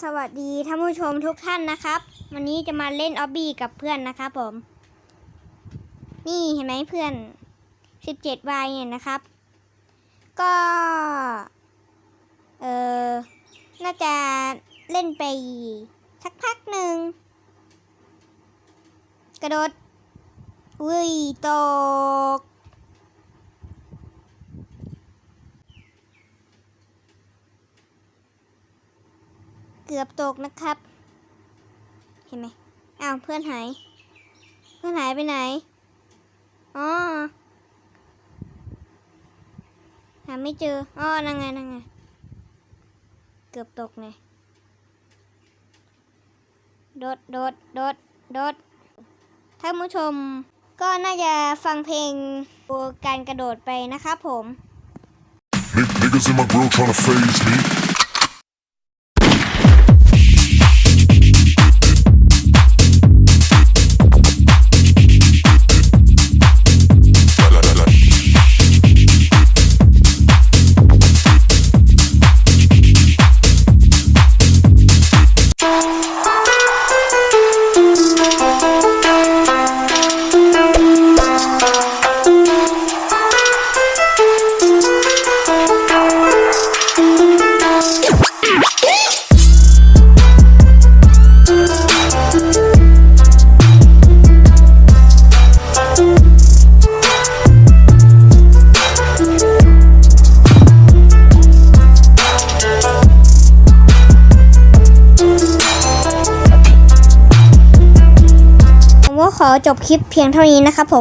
สวัสดีท่านผู้ชมทุกท่านนะครับ วันนี้จะมาเล่นออบบี้กับเพื่อนนะครับผม นี่เห็นไหมเพื่อน 17วายเนี่ยนะครับ ก็ เออน่าจะเล่นไปสักพักหนึ่ง กระโดดวุ้ยตก กือบตกนะครับ เห็นไหมอ้าวเพื่อนหาย เพื่อนหายไปไหน อ๋อ หาไม่เจอ อ๋อ นั่งไง นั่งไง เกือบตกไงโดด โดด โดด โดด ท่านผู้ชมก็น่าจะฟังเพลงการกระโดดไปนะครับผม Niggas in my grill tryna phase me. ก็ขอจบคลิปเพียงเท่านี้นะครับผม